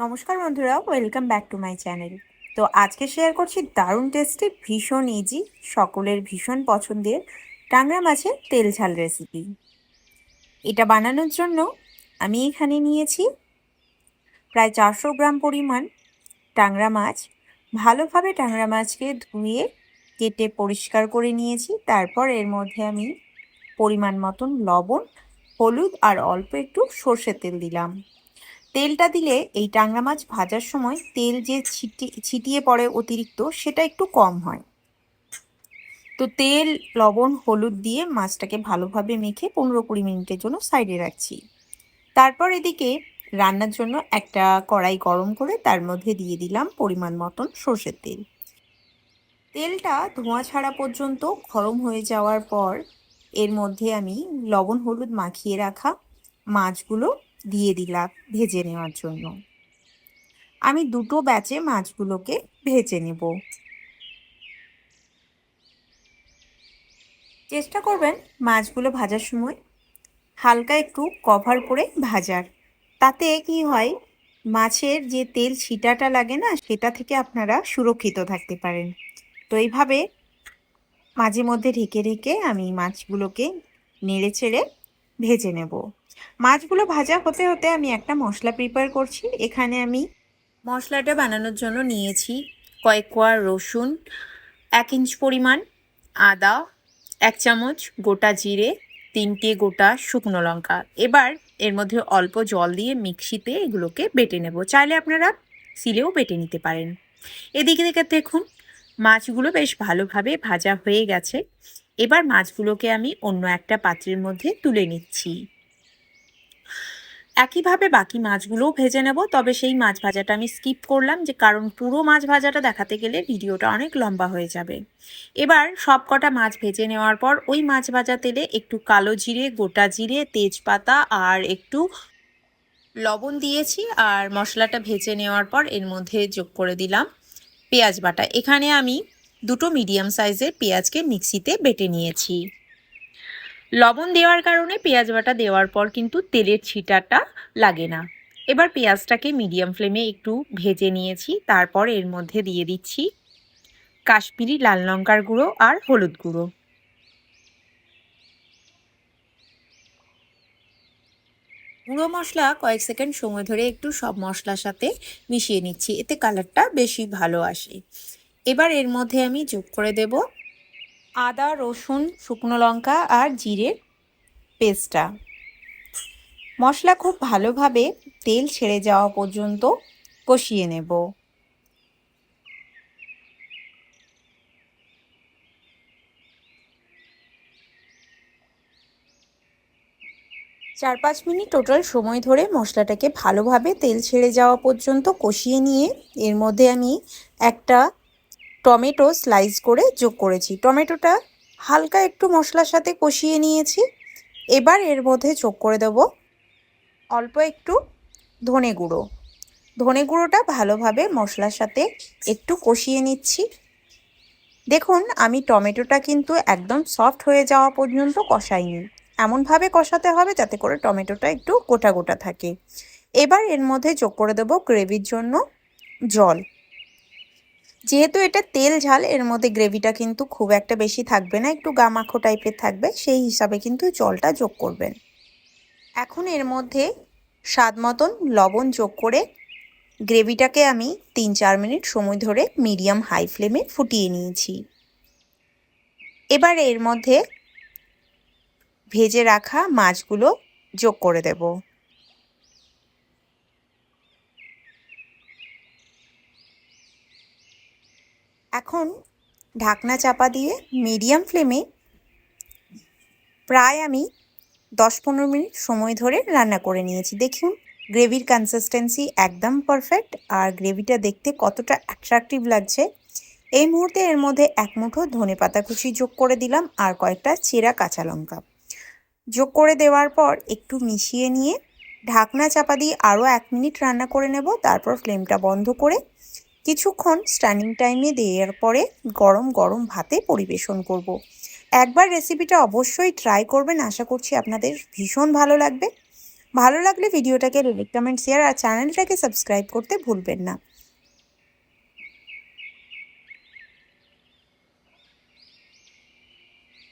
নমস্কার বন্ধুরা welcome back to my channel তো আজকে শেয়ার করছি দারুণ টেস্টি ভীষণ ইজি সকলের ভীষণ পছন্দের টাংরা মাছের তেল ঝাল রেসিপি এটা বানানোর জন্য আমি এখানে নিয়েছি প্রায় চারশো গ্রাম পরিমাণ টাংরা মাছ। ভালোভাবে টাংরা মাছকে ধুয়ে, কেটে পরিষ্কার করে নিয়েছি। তারপর এর মধ্যে আমি পরিমাণ মতন লবণ, হলুদ আর অল্প একটু সর্ষের তেল দিলাম। তেলটা দিলে এই টাংরা মাছ ভাজার সময় তেল যে ছিটি, ছিটিয়ে পড়ে অতিরিক্ত, সেটা একটু কম হয়। তো তেল, লবণ, হলুদ দিয়ে মাছটাকে ভালোভাবে মেখে পনেরো কুড়ি মিনিটের জন্য সাইডে রাখছি। তারপর এদিকে রান্নার জন্য একটা কড়াই গরম করে তার মধ্যে দিয়ে দিলাম পরিমাণ মতন সর্ষের তেল। তেলটা ধোঁয়া ছাড়া পর্যন্ত গরম হয়ে যাওয়ার পর এর মধ্যে আমি লবণ, হলুদ মাখিয়ে রাখা মাছগুলো দিয়ে দিলাম ভেজে নেওয়ার জন্য। আমি দুটো ব্যাচে মাছগুলোকে ভেজে নেব। চেষ্টা করবেন মাছগুলো ভাজার সময় হালকা একটু কভার করে ভাজার। তাতে কি হয়, মাছের যে তেল ছিটাটা লাগে না, সেটা থেকে আপনারা সুরক্ষিত থাকতে পারেন। তো এইভাবে মাঝে মধ্যে ঢেকে ঢেকে আমি মাছগুলোকে নেড়ে চেড়ে ভেজে নেব। মাছগুলো ভাজা হতে হতে আমি একটা মশলা প্রিপেয়ার করছি। এখানে আমি মশলাটা বানানোর জন্য নিয়েছি কয়েক কোয়া রসুন, এক ইঞ্চ পরিমাণ আদা, এক চামচ গোটা জিরে, তিনটে গোটা শুকনো লঙ্কা। এবার এর মধ্যে অল্প জল দিয়ে মিক্সিতে এগুলোকে বেটে নেব। চাইলে আপনারা সিলেও বেটে নিতে পারেন। এদিকে দেখে দেখুন, মাছগুলো বেশ ভালোভাবে ভাজা হয়ে গেছে। এবার মাছগুলোকে আমি অন্য একটা পাত্রের মধ্যে তুলে নিচ্ছি। একইভাবে বাকি মাছগুলোও ভেজে নেব, তবে সেই মাছ ভাজাটা আমি স্কিপ করলাম যে কারণ পুরো মাছ ভাজাটা দেখাতে গেলে ভিডিওটা অনেক লম্বা হয়ে যাবে। এবার সব কটা মাছ ভেজে নেওয়ার পর ওই মাছ ভাজা তেলে একটু কালো জিরে, গোটা জিরে, তেজপাতা আর একটু লবণ দিয়েছি আর মশলাটা ভেজে নেওয়ার পর এর মধ্যে যোগ করে দিলাম পেঁয়াজ বাটা। এখানে আমি দুটো মিডিয়াম সাইজের পেঁয়াজকে মিক্সিতে বেটে নিয়েছি। লবণ দেওয়ার কারণে পেঁয়াজ বাটা দেওয়ার পর কিন্তু তেলের ছিটাটা লাগে না। এবার পেঁয়াজটাকে মিডিয়াম ফ্লেমে একটু ভেজে নিয়েছি, তারপর এর মধ্যে দিয়ে দিচ্ছি কাশ্মীরি লাল লঙ্কার গুঁড়ো আর হলুদ গুঁড়ো। গুঁড়ো মশলা কয়েক সেকেন্ড সময় ধরে একটু সব মশলার সাথে মিশিয়ে নিচ্ছি, এতে কালারটা বেশি ভালো আসে। এবার এর মধ্যে আমি যোগ করে দেব আদা, রসুন, শুকনো লঙ্কা আর জিরের পেস্টটা। মশলা খুব ভালোভাবে তেল ছেড়ে যাওয়া পর্যন্ত কষিয়ে নেব। চার পাঁচ মিনিট টোটাল সময় ধরে মশলাটাকে ভালোভাবে তেল ছেড়ে যাওয়া পর্যন্ত কষিয়ে নিয়ে এর মধ্যে আমি একটা টমেটো স্লাইস করে যোগ করেছি। টমেটোটা হালকা একটু মশলার সাথে কষিয়ে নিয়েছি। এবার এর মধ্যে যোগ করে দেব অল্প একটু ধনে গুঁড়ো। ধনে গুঁড়োটা ভালোভাবে মশলার সাথে একটু কষিয়ে নিচ্ছি। দেখুন, আমি টমেটোটা কিন্তু একদম সফট হয়ে যাওয়া পর্যন্ত কষাইনি। এমনভাবে কষাতে হবে যাতে করে টমেটোটা একটু গোটা গোটা থাকে। এবার এর মধ্যে যোগ করে দেবো গ্রেভির জন্য জল। যেহেতু এটা তেল ঝাল, এর মধ্যে গ্রেভিটা কিন্তু খুব একটা বেশি থাকবে না, একটু গামাখো টাইপের থাকবে, সেই হিসাবে কিন্তু জলটা যোগ করবেন। এখন এর মধ্যে স্বাদ মতন লবণ যোগ করে গ্রেভিটাকে আমি তিন চার মিনিট সময় ধরে মিডিয়াম হাই ফ্লেমে ফুটিয়ে নিয়েছি। এবার এর মধ্যে ভেজে রাখা মাছগুলো যোগ করে দেবো। এখন ঢাকনা চাপা দিয়ে মিডিয়াম ফ্লেমে প্রায় আমি দশ পনেরো মিনিট সময় ধরে রান্না করে নিয়েছি। দেখুন, গ্রেভির কনসিস্টেন্সি একদম পারফেক্ট আর গ্রেভিটা দেখতে কতটা অ্যাট্রাকটিভ লাগছে। এই মুহূর্তে এর মধ্যে এক মুঠো ধনে পাতা কুচি যোগ করে দিলাম আর কয়েকটা চেরা কাঁচা লঙ্কা। যোগ করে দেওয়ার পর একটু মিশিয়ে নিয়ে ঢাকনা চাপা দিয়ে আরও এক মিনিট রান্না করে নেব। তারপর ফ্লেমটা বন্ধ করে কিছুক্ষণ স্ট্যান্ডিং টাইমে দেওয়ার পরে গরম গরম ভাতে পরিবেশন করব। একবার রেসিপিটা অবশ্যই ট্রাই করবেন, আশা করছি আপনাদের ভীষণ ভালো লাগবে ভালো লাগলে ভিডিওটাকে লাইক কমেন্ট শেয়ার আর চ্যানেলটাকে সাবস্ক্রাইব করতে ভুলবেন না